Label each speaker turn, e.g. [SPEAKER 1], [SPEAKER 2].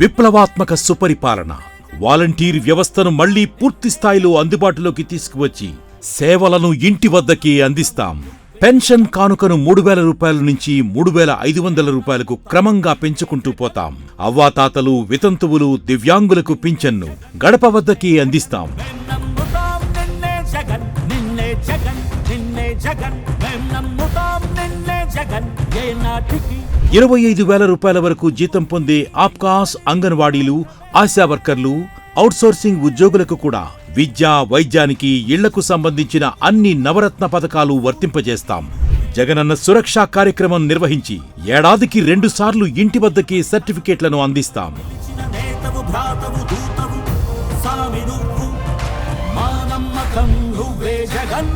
[SPEAKER 1] విప్లవాత్మక సుపరిపాలన. వాలంటీర్ వ్యవస్థను మళ్ళీ పూర్తి స్థాయిలో అందుబాటులోకి తీసుకువచ్చి సేవలను ఇంటి వద్దకే అందిస్తాం. పెన్షన్ కానుకను మూడు వేల రూపాయల నుంచి మూడు వేల ఐదు వందల రూపాయలకు క్రమంగా పెంచుకుంటూ పోతాం. అవ్వాతాతలు వితంతువులు దివ్యాంగులకు పింఛన్ను గడప వద్దకే అందిస్తాం.
[SPEAKER 2] జగన్.
[SPEAKER 1] ఇరవై ఐదు వేల రూపాయల వరకు జీతం పొందే ఆప్కాస్ అంగన్వాడీలు ఆశా వర్కర్లు అవుట్సోర్సింగ్ ఉద్యోగులకు కూడా విద్య వైద్యానికి ఇళ్ళకు సంబంధించిన అన్ని నవరత్న పథకాలు వర్తింపజేస్తాం. జగనన్న సురక్షా కార్యక్రమం నిర్వహించి ఏడాదికి రెండుసార్లు ఇంటి వద్దకి సర్టిఫికేట్లను అందిస్తాం.
[SPEAKER 2] జగన్.